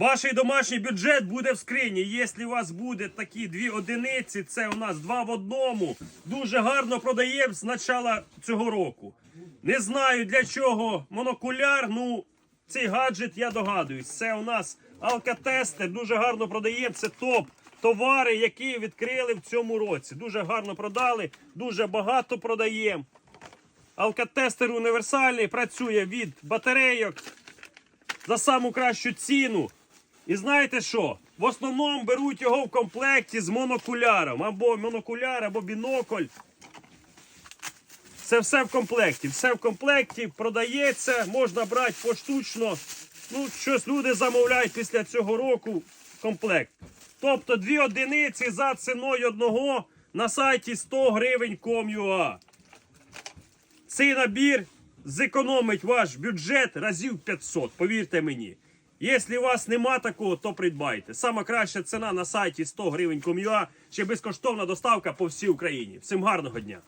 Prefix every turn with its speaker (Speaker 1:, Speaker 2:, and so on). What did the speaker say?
Speaker 1: Ваш домашній бюджет буде в скрині. Якщо у вас буде такі дві одиниці, це у нас два в одному. Дуже гарно продаємо з початку цього року. Не знаю для чого монокуляр. Ну, цей гаджет я догадуюсь. Це у нас алкотестер. Дуже гарно продаємо. Це топ. Товари, які відкрили в цьому році. Дуже гарно продали, дуже багато продаємо. Алкотестер універсальний працює від батарейок за саму кращу ціну. І знаєте що? В основному беруть його в комплекті з монокуляром. Або монокуляр, або бінокль. Це все в комплекті. Все в комплекті продається, можна брати поштучно. Ну, щось люди замовляють після цього року комплект. Тобто дві одиниці за ціною одного на сайті 100 гривень com.ua. Цей набір зекономить ваш бюджет разів 500, повірте мені. Якщо у вас нема такого, то придбайте. Сама краща ціна на сайті 100 гривень ком'юа. ще безкоштовна доставка по всій Україні. Всім гарного дня!